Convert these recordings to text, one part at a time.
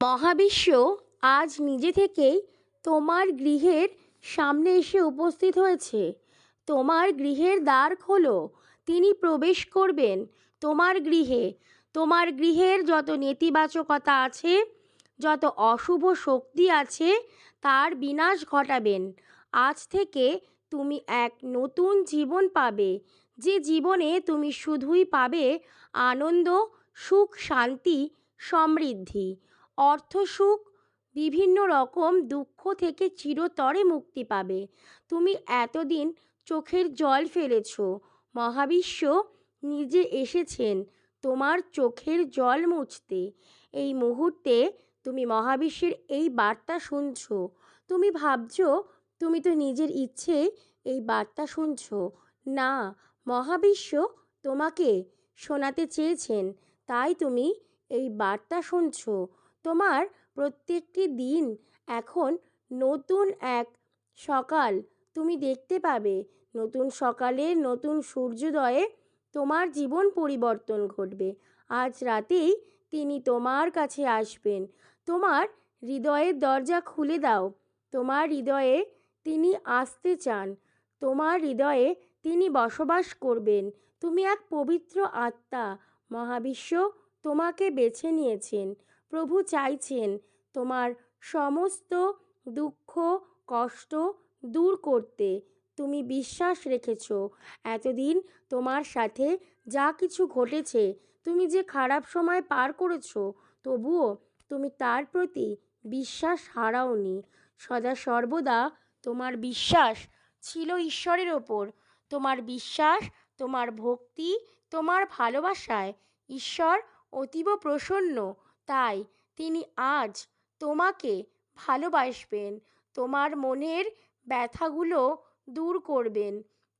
মহাবিশ্ব আজ নিজে থেকেই তোমার গৃহের সামনে এসে উপস্থিত হয়েছে। তোমার গৃহের দ্বার খোলো, তিনি প্রবেশ করবেন তোমার গৃহে। তোমার গৃহের যত নেতিবাচকতা আছে, যত অশুভ শক্তি আছে, তার বিনাশ ঘটাবেন। আজ থেকে তুমি এক নতুন জীবন পাবে, যে জীবনে তুমি শুধুই পাবে আনন্দ, সুখ, শান্তি, সমৃদ্ধি। অর্থ সুখ, বিভিন্ন রকম দুঃখ থেকে চিরতরে মুক্তি পাবে। তুমি এতদিন চোখের জল ফেলেছ। মহাবিশ্ব নিজে এসেছেন তোমার চোখের জল মুছতে। এই মুহূর্তে তুমি মহাবিশ্বের এই বার্তা শুনছ। তুমি ভাবছ, তুমি তো নিজের ইচ্ছে এই বার্তা শুনছ। না, মহাবিশ্ব তোমাকে শোনাতে চেয়েছেন, তাই তুমি এই বার্তা শুনছ। তোমার প্রত্যেকটি দিন এখন নতুন এক সকাল তুমি দেখতে পাবে। নতুন সকালে নতুন সূর্যোদয়ে তোমার জীবন পরিবর্তন ঘটবে। আজ রাতেই তিনি তোমার কাছে আসবেন। তোমার হৃদয়ের দরজা খুলে দাও। তোমার হৃদয়ে তিনি আসতে চান। তোমার হৃদয়ে তিনি বসবাস করবেন। তুমি এক পবিত্র আত্মা। মহাবিশ্ব তোমাকে বেছে নিয়েছেন। প্রভু চাইছেন তোমার সমস্ত দুঃখ, কষ্ট দূর করতে। তুমি বিশ্বাস রেখেছ, এতদিন তোমার সাথে যা কিছু ঘটেছে, তুমি যে খারাপ সময় পার করেছ, তবুও তুমি তার প্রতি বিশ্বাস হারাওনি। সদা সর্বদা তোমার বিশ্বাস ছিল ঈশ্বরের ওপর। তোমার বিশ্বাস, তোমার ভক্তি, তোমার ভালোবাসায় ঈশ্বর অতীব প্রসন্ন। তাই তিনি আজ তোমাকে ভালোবাসবেন। তোমার মনের ব্যথাগুলো দূর করবেন।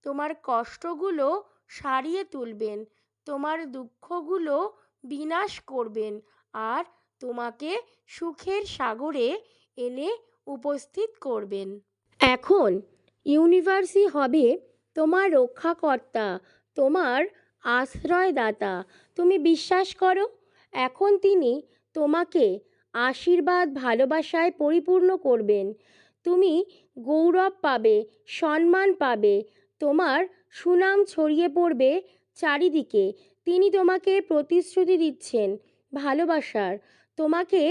তোমার কষ্টগুলো সারিয়ে তুলবেন। তোমার দুঃখগুলো বিনাশ করবেন। আর তোমাকে সুখের সাগরে এনে উপস্থিত করবেন। এখন ইউনিভার্সই হবে তোমার রক্ষাকর্তা, তোমার আশ্রয়দাতা। তুমি বিশ্বাস করো, এখন তিনি তোমাকে আশীর্বাদ ভালোবাসায় পরিপূর্ণ করবেন। তুমি গৌরব পাবে, সম্মান পাবে, তোমার সুনাম ছড়িয়ে পড়বে চারিদিকে। তিনি তোমাকে প্রতিশ্রুতি দিচ্ছেন ভালোবাসার। তোমাকে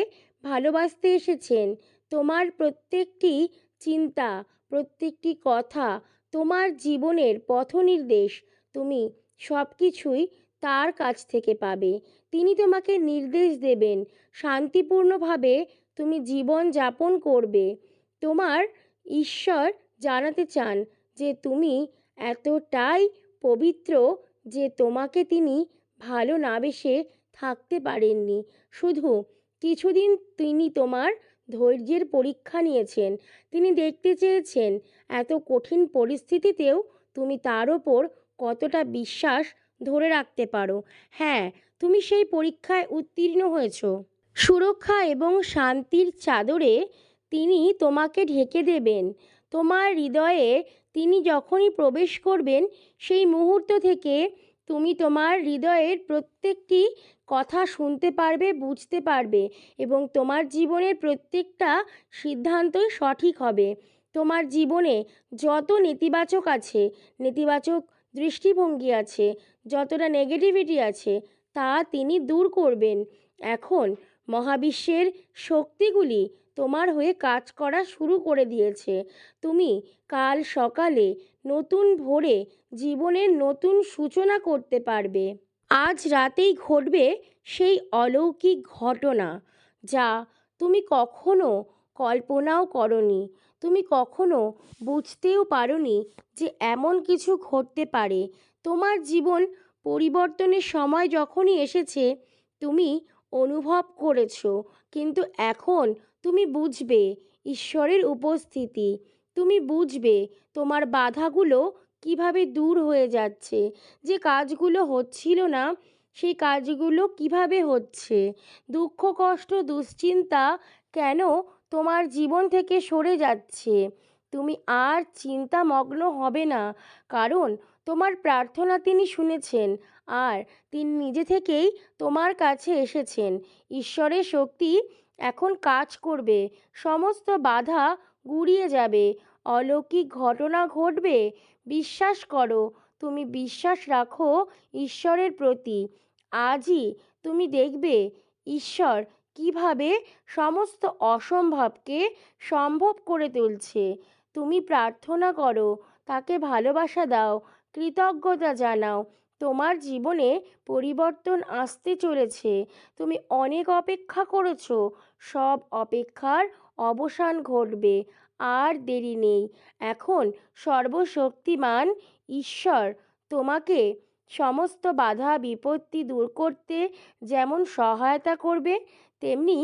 ভালোবাসতে এসেছেন। তোমার প্রত্যেকটি চিন্তা, প্রত্যেকটি কথা, তোমার জীবনের পথনির্দেশ। তুমি সব কিছুই তার কাছ থেকে পাবে। তিনি তোমাকে নির্দেশ দেবেন, শান্তিপূর্ণভাবে তুমি জীবন যাপন করবে। তোমার ঈশ্বর জানাতে চান যে তুমি এতটাই পবিত্র যে তোমাকে তিনি ভালো না বেসে থাকতে পারেননি। শুধু কিছুদিন তিনি তোমার ধৈর্যের পরীক্ষা নিয়েছেন। তিনি দেখতে চেয়েছেন এত কঠিন পরিস্থিতিতেও তুমি তার ওপর কতটা বিশ্বাস ধরে রাখতে পারো। হ্যাঁ তুমি সেই পরীক্ষায় উত্তীর্ণ হয়েছ। সুরক্ষা এবং শান্তির চাদরে তিনি তোমাকে ঢেকে দেবেন। তোমার হৃদয়ে তিনি যখনই প্রবেশ করবেন, সেই মুহূর্ত থেকে তুমি তোমার হৃদয়ের প্রত্যেকটি কথা শুনতে পারবে, বুঝতে পারবে এবং তোমার জীবনের প্রত্যেকটা সিদ্ধান্তই সঠিক হবে। তোমার জীবনে যত নেতিবাচক আছে, নেতিবাচক দৃষ্টিভঙ্গি আছে যতটা নেগেটিভিটি আছে, তা তিনি দূর করবেন। এখন মহাবিশ্বের শক্তিগুলি তোমার হয়ে কাজ করা শুরু করে দিয়েছে। তুমি কাল সকালে নতুন ভোরে জীবনের নতুন সূচনা করতে পারবে। আজ রাতেই ঘটবে সেই অলৌকিক ঘটনা, যা তুমি কখনো কল্পনাও করনি। তুমি কখনো বুঝতেও পারোনি যে এমন কিছু ঘটতে পারে তোমার জীবন পরিবর্তনের সময় যখনই এসেছে, তুমি অনুভব করেছ। কিন্তু এখন তুমি বুঝবে ঈশ্বরের উপস্থিতি। তুমি বুঝবে তোমার বাধাগুলো কীভাবে দূর হয়ে যাচ্ছে। যে কাজগুলো হচ্ছিল না, সেই কাজগুলো কীভাবে হচ্ছে? দুঃখ, কষ্ট, দুশ্চিন্তা কেন তোমার জীবন থেকে সরে যাচ্ছে? তুমি আর চিন্তামগ্ন হবে না, কারণ তোমার প্রার্থনা তিনি শুনেছেন আর তিনি নিজে থেকেই তোমার কাছে এসেছেন। ঈশ্বরের শক্তি এখন কাজ করবে, সমস্ত বাধা গুড়িয়ে যাবে, অলৌকিক ঘটনা ঘটবে। বিশ্বাস করো, তুমি বিশ্বাস রাখো ঈশ্বরের প্রতি। আজই তুমি দেখবে ঈশ্বর কীভাবে সমস্ত অসম্ভবকে সম্ভব করে তুলছে। তুমি প্রার্থনা করো, তাকে ভালোবাসা দাও, কৃতজ্ঞতা জানাও। তোমার জীবনে পরিবর্তন আসতে চলেছে। তুমি অনেক অপেক্ষা করেছ, সব অপেক্ষার অবসান ঘটবে, আর দেরি নেই। এখন সর্বশক্তিমান ঈশ্বর তোমাকে সমস্ত বাধা বিপত্তি দূর করতে যেমন সহায়তা করবে, তেমনি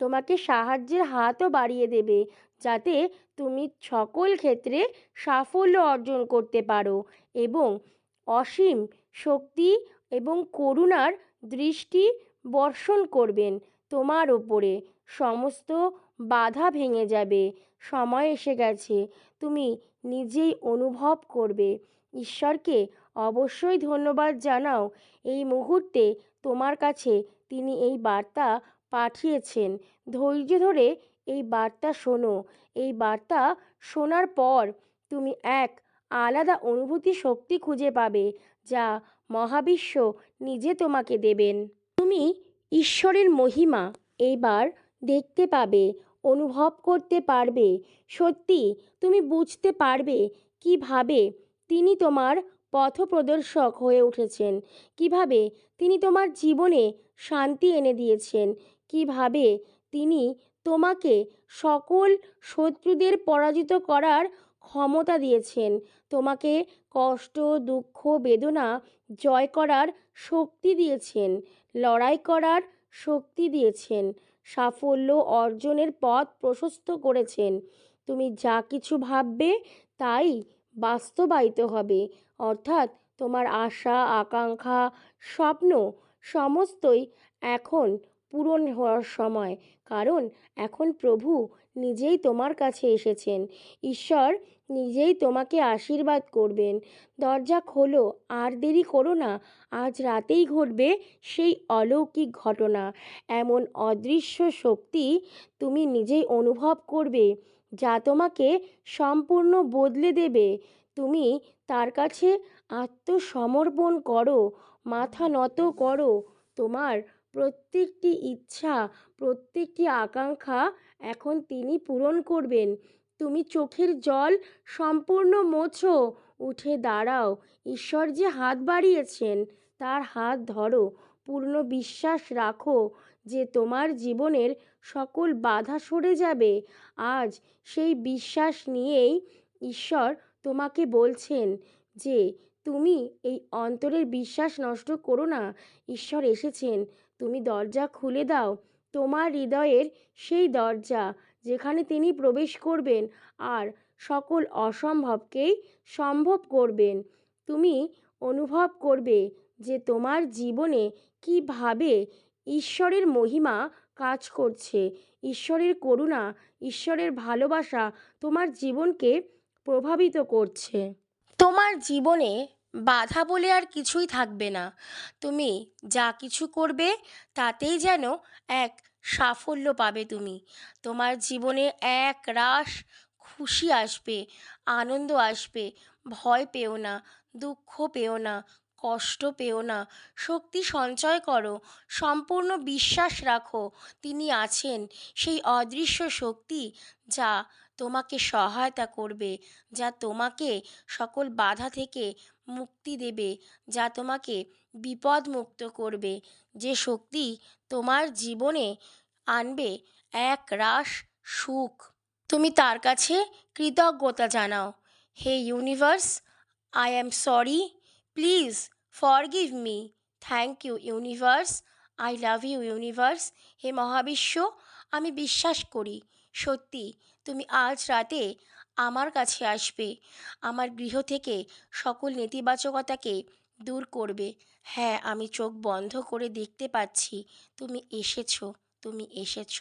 তোমাকে সাহায্যের হাতও বাড়িয়ে দেবে, যাতে তুমি সকল ক্ষেত্রে সাফল্য অর্জন করতে পারো এবং অসীম শক্তি এবং করুণার দৃষ্টি বর্ষণ করবেন তোমার ওপরে সমস্ত বাধা ভেঙে যাবে, সময় এসে গেছে, তুমি নিজেই অনুভব করবে। ঈশ্বরকে অবশ্যই ধন্যবাদ জানাও, এই মুহূর্তে তোমার কাছে তিনি এই বার্তা পাঠিয়েছেন। ধৈর্য ধরে এই বার্তা শোনো। এই বার্তা শোনার পর তুমি এক আলাদা অনুভূতি শক্তি খুঁজে পাবে যা মহাবিশ্ব নিজে তোমাকে দেবেন। তুমি ঈশ্বরের মহিমা এইবার দেখতে পাবে, অনুভব করতে পারবে। সত্যি, তুমি বুঝতে পারবে কীভাবে তিনি তোমার পথপ্রদর্শক হয়ে উঠেছেন, কীভাবে তিনি তোমার জীবনে শান্তি এনে দিয়েছেন কীভাবে তিনি তোমাকে সকল শত্রুদের পরাজিত করার ক্ষমতা দিয়েছেন? তোমাকে কষ্ট, দুঃখ, বেদনা, জয় করার শক্তি দিয়েছেন, লড়াই করার শক্তি দিয়েছেন, সাফল্য অর্জনের পথ প্রশস্ত করেছেন। তুমি যা কিছু ভাববে তাই বাস্তবায়িত হবে। অর্থাৎ তোমার আশা, আকাঙ্ক্ষা, স্বপ্ন সমস্তই এখন পূরণ হওয়ার সময়। কারণ, এখন প্রভু নিজেই তোমার কাছে এসেছেন। ঈশ্বর নিজেই তোমাকে আশীর্বাদ করবেন। দরজা খোলো, আর দেরি করো না। আজ রাতেই ঘটবে সেই অলৌকিক ঘটনা। এমন অদৃশ্য শক্তি তুমি নিজেই অনুভব করবে, যা তোমাকে সম্পূর্ণ বদলে দেবে। তুমি তার কাছে আত্মসমর্পণ করো, মাথা নত করো। তোমার প্রত্যেকটি ইচ্ছা, প্রত্যেকটি আকাঙ্ক্ষা এখন তিনি পূরণ করবেন। তুমি চোখের জল সম্পূর্ণ মোছো, উঠে দাঁড়াও। ঈশ্বর যে হাত বাড়িয়েছেন, তার হাত ধরো, পূর্ণ বিশ্বাস রাখো যে তোমার জীবনের সকল বাধা সরে যাবে। আজ সেই বিশ্বাস নিয়েই ঈশ্বর তোমাকে বলছেন যে, তুমি এই অন্তরের বিশ্বাস নষ্ট করো না। ঈশ্বর এসেছেন। তুমি দরজা খুলে দাও। তোমার হৃদয়ের সেই দরজা যেখানে তিনি প্রবেশ করবেন আর সকল অসম্ভবকেই সম্ভব করবেন। তুমি অনুভব করবে যে তোমার জীবনে কীভাবে ঈশ্বরের মহিমা কাজ করছে। ঈশ্বরের করুণা, ঈশ্বরের ভালোবাসা তোমার জীবনকে প্রভাবিত করছে। তোমার জীবনে বাধা বলে আর কিছুই থাকবে না। তুমি যা কিছু করবে, তাতেই যেন এক সাফল্য পাবে তুমি। তোমার জীবনে এক রাস খুশি আসবে, আনন্দ আসবে, ভয় পেও না, দুঃখ পেও না, কষ্ট পেও না। শক্তি সঞ্চয় করো, সম্পূর্ণ বিশ্বাস রাখো, তিনি আছেন সেই অদৃশ্য শক্তি যা তোমাকে সহায়তা করবে, যা তোমাকে সকল বাধা থেকে মুক্তি দেবে, যা তোমাকে বিপদ মুক্ত করবে। যে শক্তি তোমার জীবনে আনবে, এক রাস সুখ। তুমি তার কাছে কৃতজ্ঞতা জানাও। হে universe, I am sorry. Please forgive me. Thank you universe. I love you universe. হে মহাবিশ্ব, আমি বিশ্বাস করি। সত্যি, তুমি আজ রাতে আমার কাছে আসবে। আমার গৃহ থেকে সকল নেতিবাচকতাকে দূর করবে। হ্যাঁ আমি চোখ বন্ধ করে দেখতে পাচ্ছি। তুমি এসেছ তুমি এসেছ।